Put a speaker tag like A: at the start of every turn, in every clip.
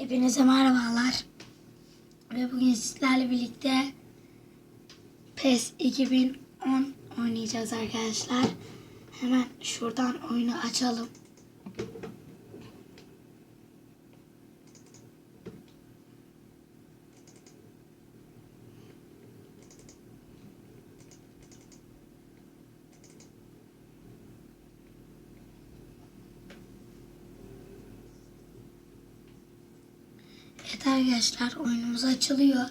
A: Hepinize merhabalar. Ve bugün sizlerle birlikte PES 2010 oynayacağız arkadaşlar. Hemen şuradan oyunu açalım. Arkadaşlar oyunumuz açılıyor.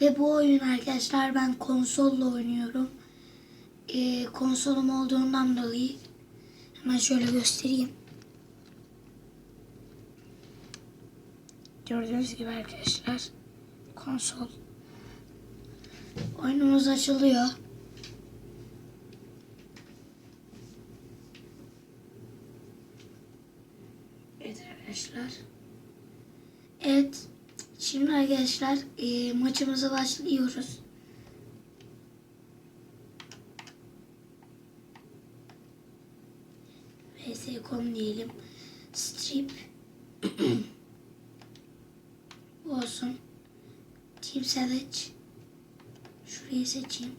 A: Ve bu oyun arkadaşlar ben konsolla oynuyorum. Ee, konsolum olduğundan dolayı hemen şöyle göstereyim. Gördüğünüz gibi arkadaşlar konsol. Oyunumuz açılıyor. Evet arkadaşlar. Evet. Şimdi arkadaşlar e, maçımıza başlıyoruz. vs.com diyelim. Strip. Bu olsun. Team Savage. Şurayı seçeyim.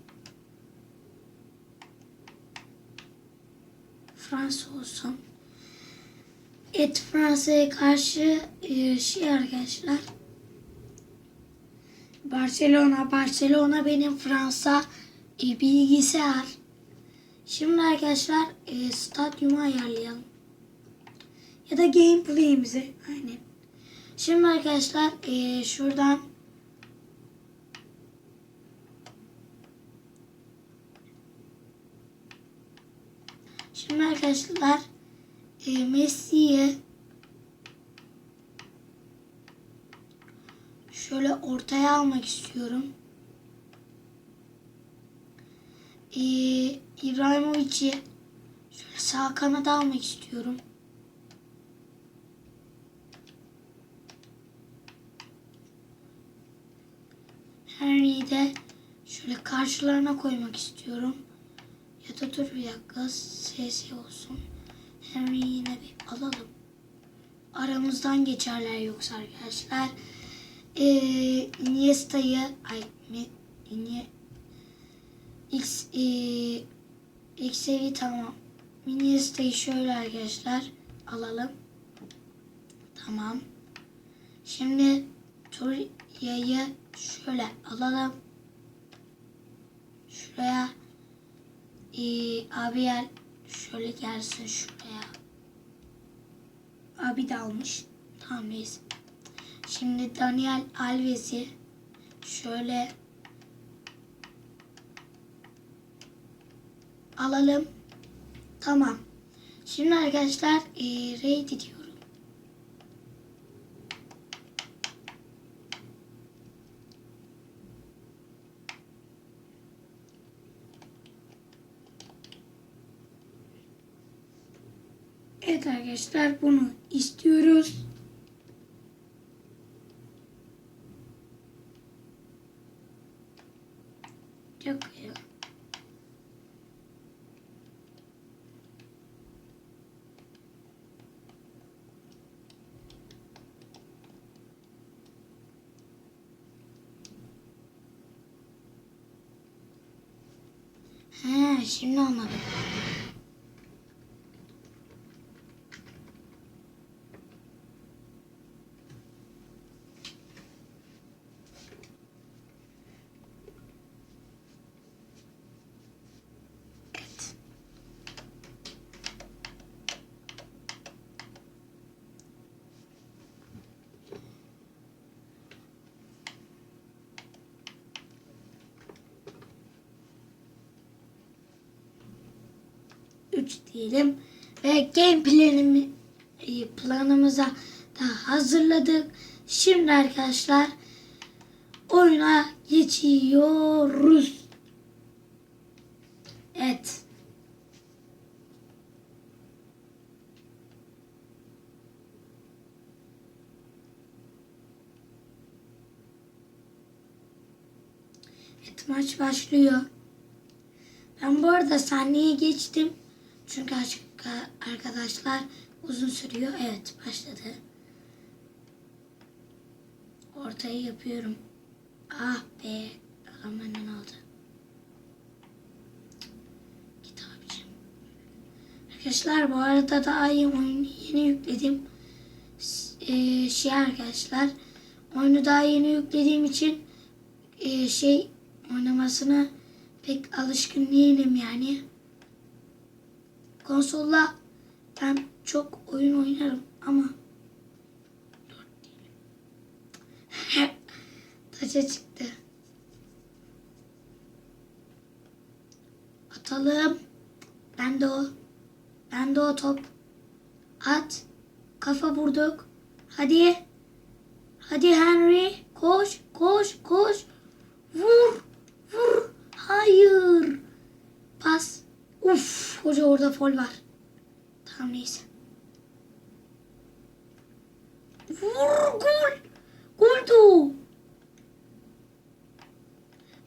A: Fransa olsun. Et Fransa'ya karşı e, şey arkadaşlar. Barcelona, Barcelona benim Fransa e, bilgisayar. Şimdi arkadaşlar e, stadyumu ayarlayalım. Ya da gameplay'imizi. Aynen. Şimdi arkadaşlar e, şuradan Şimdi arkadaşlar e, Messi'ye şöyle ortaya almak istiyorum. E, İbrahimovic'i şöyle sağ kanada almak istiyorum. Henry'i de şöyle karşılarına koymak istiyorum. Ya da dur bir dakika SS olsun. Henry'i yine bir alalım. Aramızdan geçerler yoksa arkadaşlar. Ee, Iniesta'yı ay mi, Inie, X e, X'evi tamam. Iniesta'yı şöyle arkadaşlar alalım. Tamam. Şimdi Turia'yı şöyle alalım. Şuraya ee, abi yer şöyle gelsin şuraya. Abi de almış. Tamam neyse. Şimdi Daniel Alves'i şöyle alalım. Tamam. Şimdi arkadaşlar e, raid ediyorum. Evet arkadaşlar bunu istiyoruz. Çok iyi. He, şimdi anladım. 3 diyelim. Ve game planimi, e, planımıza da hazırladık. Şimdi arkadaşlar oyuna geçiyoruz. Evet. Evet maç başlıyor. Ben bu arada sahneye geçtim. Çünkü arkadaşlar uzun sürüyor. Evet başladı. Ortayı yapıyorum. Ah be. Adam benden aldı. Git. Arkadaşlar bu arada daha iyi oyunu yeni yükledim. Eee, şey arkadaşlar. Oyunu daha yeni yüklediğim için eee, şey oynamasına pek alışkın değilim yani. Konsolla ben çok oyun oynarım ama. Taça çıktı. Atalım. Ben de o. Ben de o top. At. Kafa vurduk. Hadi. Hadi Henry. Koş, koş, koş. Vur, vur. Hayır. Pas. Uf, hoca orada fol var. Tamam neyse. Vur gol. Goldü.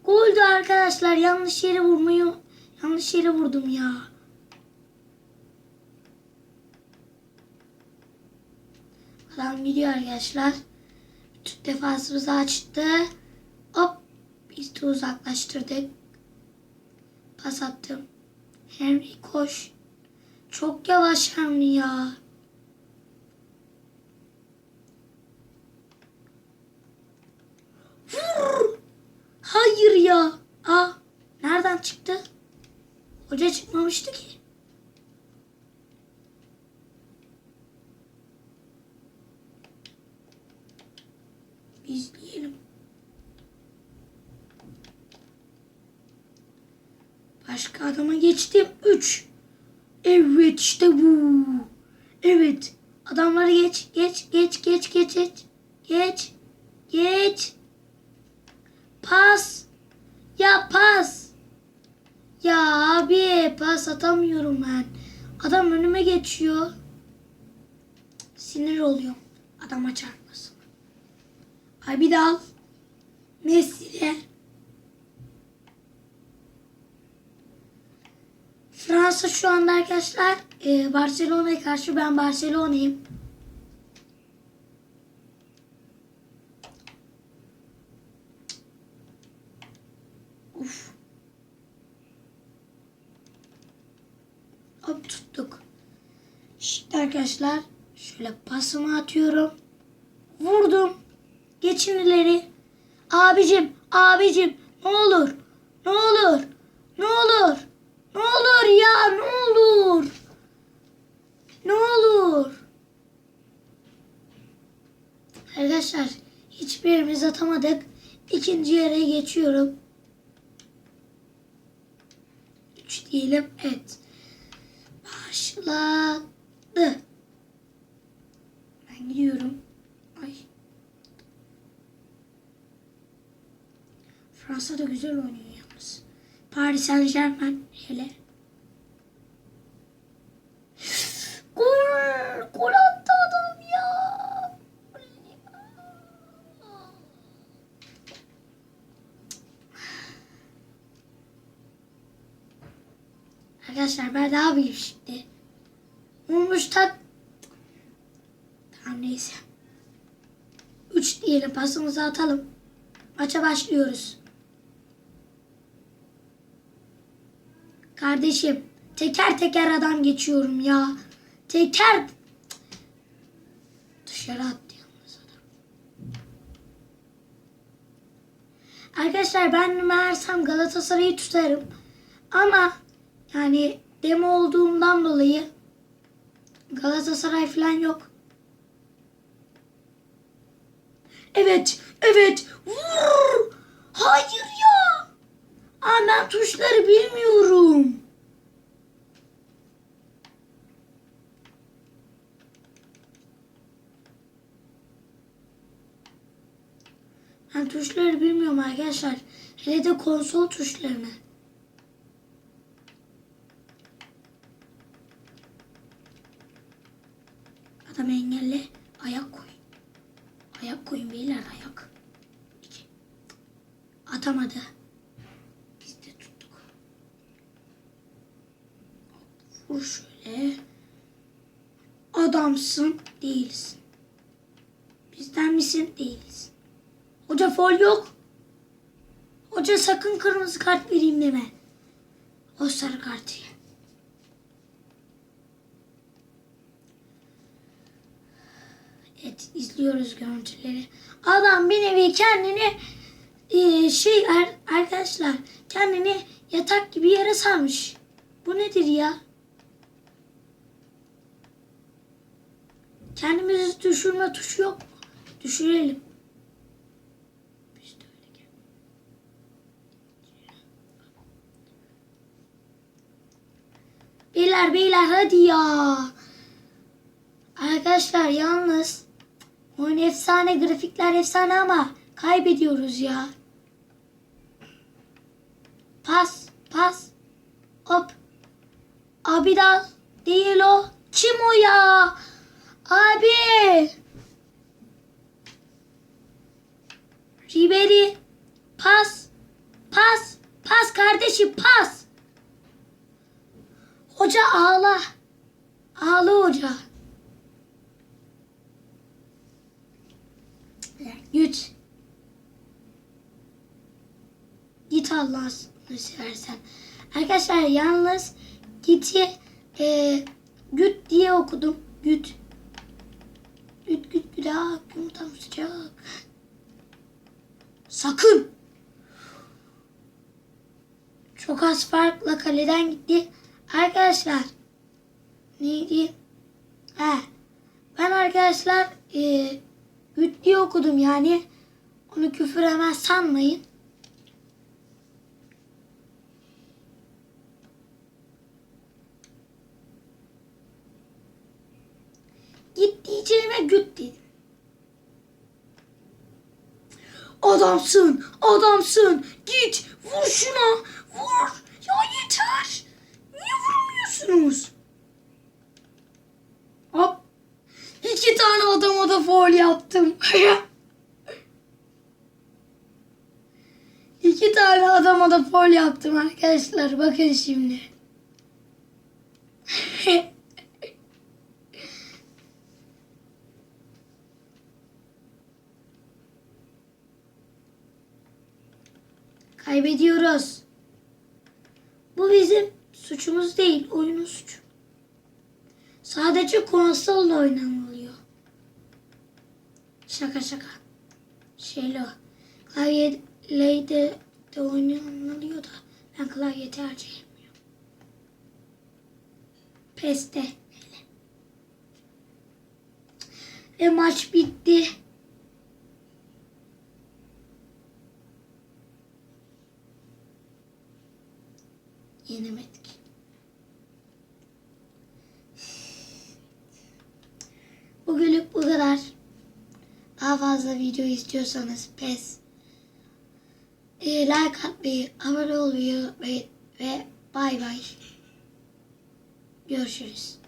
A: Goldü arkadaşlar. Yanlış yere vurmayı yanlış yere vurdum ya. Adam gidiyor arkadaşlar. Bütün defansımızı açtı. Hop. Biz de uzaklaştırdık. Pas attım. Henry koş. Çok yavaş Henry ya. Vur. Hayır ya. Aa, nereden çıktı? Hoca çıkmamıştı ki. Biz diyelim. Başka adama geçtim. 3. Evet işte bu. Evet. Adamları geç. Geç. Geç. Geç. Geç. Geç. Geç. Geç. Pas. Ya pas. Ya abi pas atamıyorum ben. Adam önüme geçiyor. Sinir oluyorum. Adama çarpmasın. Ay bir daha al. Messi'de. Fransa şu anda arkadaşlar e, Barcelona'ya karşı ben Barcelona'yım. Uf. Hop tuttuk. Şimdi arkadaşlar şöyle pasımı atıyorum. Vurdum. Geçin ileri. Abicim, abicim ne olur. Ne olur. Ne olur. Ne olur ya ne olur. Ne olur. Arkadaşlar hiçbirimiz atamadık. İkinci yere geçiyorum. Üç diyelim. Evet. Başladı. Ben gidiyorum. Ay. Fransa da güzel oynuyor. Paris Saint Germain hele. Gol! Gol attı adam ya. Arkadaşlar ben ne yapayım şimdi? Olmuştan Tamam neyse. 3 diyelim pasımızı atalım. Maça başlıyoruz. Kardeşim teker teker adam geçiyorum ya. Teker dışarı attı yalnız adam. Arkadaşlar ben meğersem Galatasaray'ı tutarım. Ama yani demo olduğumdan dolayı Galatasaray falan yok. Evet, evet. Vur! Hayır ya. Aa, ben tuşları bilmiyorum. Ben tuşları bilmiyorum arkadaşlar. Hele de konsol tuşlarını. Adam engelle. Ayak koy. Ayak koyun beyler ayak. İki. Atamadı. Biz de tuttuk. Vur şöyle. Adamsın değilsin. Bizden misin? Değiliz. Foul yok. Hoca sakın kırmızı kart vereyim deme. O sarı kartı. Evet izliyoruz görüntüleri. Adam bir nevi kendini e, şey ar- arkadaşlar kendini yatak gibi yere sarmış. Bu nedir ya? Kendimizi düşürme tuşu yok mu? Düşürelim. Biz de öyle gel- Beyler beyler hadi ya. Arkadaşlar yalnız oyun efsane grafikler efsane ama kaybediyoruz ya. Pas pas hop. Abidal değil o. Kim o ya? Abi. Ribery. Pas. Pas. Pas kardeşim pas. Hoca ağla. Ağla hoca. Git. Git Allah'ını seversen. Arkadaşlar yalnız giti e, güt diye okudum. Güt. Güt güt ah yumurtam sıcak. Sakın. Çok az farkla kaleden gitti. Arkadaşlar neydi? He. Ben arkadaşlar e, güt okudum yani. Onu küfür hemen sanmayın. Git diyeceğime güt dedim. Adamsın, adamsın. Git, vur şuna, vur. Ya yeter. Niye vurmuyorsunuz? Hop. İki tane adama da foul yaptım. İki tane adama da foul yaptım arkadaşlar. Bakın şimdi. Kaybediyoruz. Bu bizim suçumuz değil, oyunun suçu. Sadece konsolla oynanılıyor. Şaka şaka. Şeyle o. Klavyeyle de, de oynanılıyor da ben klavye tercih etmiyorum. Peste. Ve maç bitti. Yenemedik. Daha fazla video istiyorsanız pes. E, like atmayı, abone olmayı unutmayın ve bay bay. Görüşürüz.